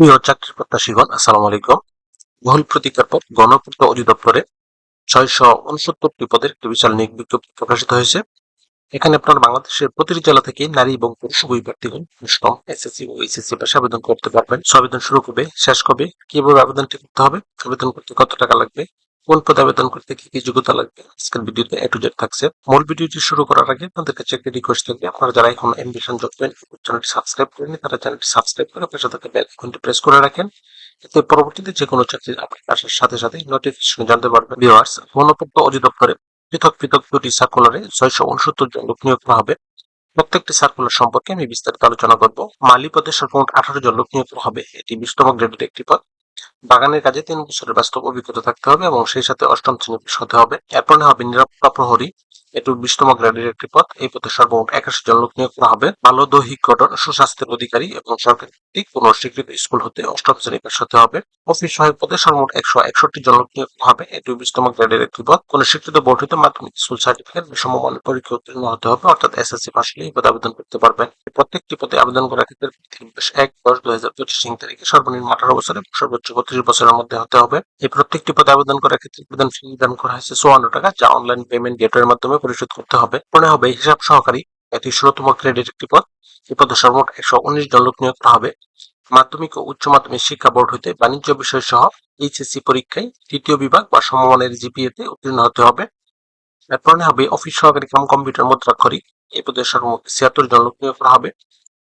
প্রিয় চাকরির প্রত্যাশীগণ, আসসালামু আলাইকুম। বহুল প্রতিকার পর গণপূর্ত অধিদপ্তরে ছয়শো উনসত্তরটি পদের একটি বিশাল নিয়োগ বিজ্ঞপ্তি প্রকাশিত হয়েছে। এখানে আপনার বাংলাদেশের প্রতিটি জেলা থেকে নারী এবং পুরুষ উভয় প্রার্থীগণ অষ্টম এসএসসি ও এইচএসসি পাশে আবেদন করতে পারবেন। আবেদন শুরু কবে শেষ কবে, কীভাবে আবেদনটি করতে হবে, আবেদন করতে কত টাকা লাগবে, কোন পদে আবেদন করতে কি কি যোগ্যতা লাগবে, আজকের ভিডিওতে এ টু জেড থাকছে। মূল ভিডিওটি শুরু করার আগে আপনাদের কাছে একটি রিকোয়েস্ট থাকবে, আপনারা যারা এখন এমবিশন জব চ্যানেলটি সাবস্ক্রাইব করেনি তারা চ্যানেলটি সাবস্ক্রাইব করে পাশে থাকা বেল আইকনটি প্রেস করে রাখেন। এতে পরবর্তীতে যে কোনো চাকরির আপডেট আসার সাথে সাথে নোটিফিকেশন জানতে পারবেন। ভিউয়ার্স গণপূর্ত অধিদপ্তরে পৃথক পৃথক দুটি সার্কুলারে ছয়শো উনসত্তর জন লোক নিয়োগ করা হবে। প্রত্যেকটি সার্কুলার সম্পর্কে আমি বিস্তারিত আলোচনা করব। মালি পদে সর্বমোট আঠারো জন লোক নিয়োগ করা হবে। এটি বিশতম গ্রেডের একটি পদ। বাগানের কাজে তিন বছরের বাস্তব অভিজ্ঞতা থাকতে হবে এবং সেই সাথে অষ্টম শ্রেণি হতে হবে। এরপর হবে নিরাপত্তা প্রহরী। এটি বিশতম গ্রেডের একটি পদ। এই পদে সর্বমোট একাশি জন লোক নিয়োগ করা হবে। ভালো দৈহিক গঠন, সুস্বাস্থ্যের অধিকারী এবং সরকারি ভিত্তিক কোন স্বীকৃত স্কুল হতে অষ্টম শ্রেণি পাশ হতে হবে। অফিস সহায়ক পদে সর্বমোট একশো একষট্টি জন হবে। এটি বিশতম গ্রেডের একটি পদ। কোন স্বীকৃত বোর্ড হতে মাধ্যমিক স্কুল সার্টিফিকেট সমমানের পরীক্ষা উত্তীর্ণ হতে হবে, অর্থাৎ এসএসসি পাশ হলে এই পদে আবেদন করতে পারবেন। প্রত্যেকটি পদে আবেদন করার ক্ষেত্রে এক দশ দুই হাজার পঁচিশ তারিখে সর্বনিম্ন আঠারো বছর এবং সর্বোচ্চ বত্রিশ বছরের মধ্যে হতে হবে। এই প্রত্যেকটি পদে আবেদন করার ক্ষেত্রে আবেদন ফি নির্ধারণ করা হয়েছে চুয়ান্ন টাকা, যা অনলাইন পেমেন্ট গেটওয়ের মাধ্যমে পরিশোধ করতে হবে। মনে হবে হিসাব সহকারী। এটি ষোলতম ক্রেডিট একটি পদ। এই পদে সর্বমোট একশো উনিশ জন লোক নিয়োগ করা হবে। মাধ্যমিক ও উচ্চ মাধ্যমিক শিক্ষা বোর্ড হইতে বাণিজ্য বিষয় সহ এইচএসসি পরীক্ষায় তৃতীয় বিভাগ বা সমমানের জিপিএ তে উত্তীর্ণ হতে হবে। এরপরে হবে অফিস সহকারী কাম কম্পিউটার মুদ্রাক্ষরিক এই পদে সর্বমোট ছিয়াত্তর জন লোক নিয়োগ করা হবে।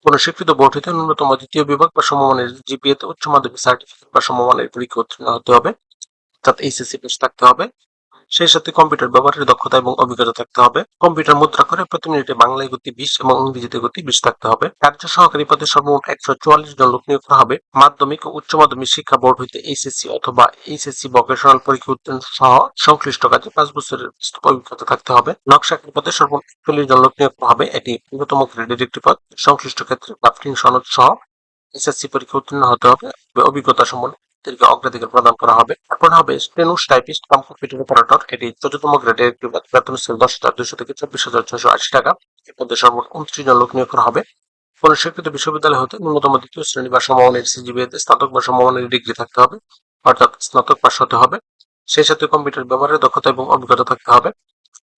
কোন স্বীকৃত বোর্ড হইতে ন্যূনতম দ্বিতীয় বিভাগ বা সমমানের জিপিএ তে উচ্চ মাধ্যমিক সার্টিফিকেট বা সমমানের পরীক্ষা উত্তীর্ণ হতে হবে। অর্থাৎ এইচএসসি পাস থাকতে হবে। সেই সাথে কম্পিউটার ব্যবহারের দক্ষতা এবং অভিজ্ঞতা থাকতে হবে। কম্পিউটার মুদ্রা করে প্রতি মিনিটে বাংলায় গতি বিশ এবং ইংরেজিতে গতি বিশ থাকতে হবে। কার্য সহকারী পদে সর্বমোট একশো চুয়াল্লিশ জন লোক নিয়োগ করা হবে। মাধ্যমিক ও উচ্চ মাধ্যমিক শিক্ষা বোর্ড হইতে এইচএসসি অথবা এইচএসসি ভোকেশনাল পরীক্ষা উত্তীর্ণ সহ সংশ্লিষ্ট কাজে পাঁচ বছরের অভিজ্ঞতা থাকতে হবে। নকশাকরি পদে সর্বমোট একচল্লিশ জন লোক নিয়োগ করা হবে। এটি অন্যতম গ্রেডের একটি পদ। সংশ্লিষ্ট ক্ষেত্রে ড্রাফটিং সনদ সহ এসএসসি পরীক্ষা উত্তীর্ণ হতে হবে। অভিজ্ঞতা সম্পন্ন ব্যক্তিদেরকে অগ্রাধিকার প্রদান করা হবে, তারপর হবে stenos typist cum computer operator এটি চতুর্থম গ্রেডের একটি। বেতন স্কেল দশ হাজার দুইশো থেকে চব্বিশ হাজার ছয়শো আশি টাকা। এ পদে সর্বমোট উনত্রিশ জন লোক নিয়োগ করা হবে। কোন স্বীকৃত বিশ্ববিদ্যালয় হতে ন্যূনতম দ্বিতীয় শ্রেণি বা সমমানের সিজিবিএতে স্নাতক বা সমমানের ডিগ্রি থাকতে হবে, অর্থাৎ স্নাতক পাশ হতে হবে। সেই সাথে কম্পিউটার ব্যবহারের দক্ষতা এবং অভিজ্ঞতা থাকতে হবে।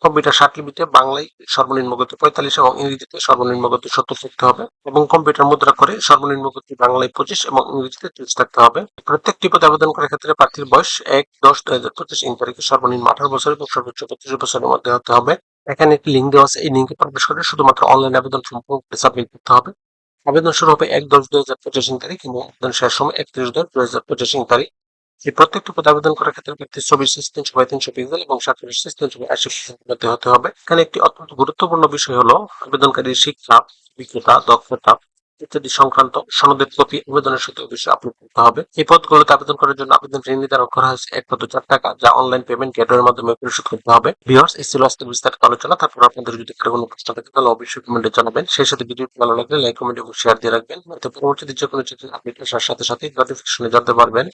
কম্পিউটার লিপিতে বাংলায় সর্বনিম্ন গতি পঁয়তাল্লিশ এবং ইংরেজিতে সর্বনিম্ন গতি সত্তর থাকতে হবে এবং কম্পিউটার মুদ্রা করে সর্বনিম্ন গতি বাংলায় পঁচিশ এবং ইংরেজিতে ত্রিশ থাকতে হবে। প্রত্যেকটি পদে আবেদন করার ক্ষেত্রে প্রার্থীর বয়স এক, দশ, দুই হাজার পঁচিশ ইং তারিখে সর্বনিম্ন আঠারো বছর এবং সর্বোচ্চ পঁচিশ বছরের মধ্যে হতে হবে। এখানে একটি লিঙ্ক দেওয়া আছে, এই লিঙ্কে প্রবেশ করে শুধুমাত্র অনলাইন আবেদন সম্পূর্ণ সাবমিট করতে হবে। আবেদন শুরু হবে এক দশ দুই হাজার পঁচিশ তারিখ এবং আবেদন শেষ সময় একত্রিশ দশ দুই হাজার পঁচিশ তারিখ। এই প্রত্যেকটি পদে আবেদন করার ক্ষেত্রে ব্যক্তির ছবি সাইজ তিনশো বাই তিনশো পিক্সেল এবং সাইজ তিনশো বাই আশি মধ্যে হতে হবে। এখানে একটি অত্যন্ত গুরুত্বপূর্ণ বিষয় হলো আবেদনকারীর শিক্ষা, বিক্রেতা, দক্ষতা ইত্যাদি সংক্রান্ত সনদের কপি আবেদনের সাথে অবশ্যই আপলোড করতে হবে। এই পদগুলোতে আবেদন করার জন্য আবেদন ফি নির্ধারণ করা হয়েছে এক পদ চার টাকা, যা অনলাইন পেমেন্ট গেটওয়ের মাধ্যমে পরিশোধ করতে হবে। ভিউয়ার্স এই ছিল আজকের বিস্তারিত আলোচনা, তারপর আপনাদের যদি কোনো প্রশ্ন থাকে, তাহলে অবশ্যই কমেন্টে জানাবেন। সেই সাথে ভিডিওটি ভালো লাগলে লাইক কমেন্ট এবং শেয়ার দিয়ে রাখবেন। পরবর্তীতে যে কোনো আপনি আসার সাথে সাথে নোটিফিকেশনে জানতে পারবেন।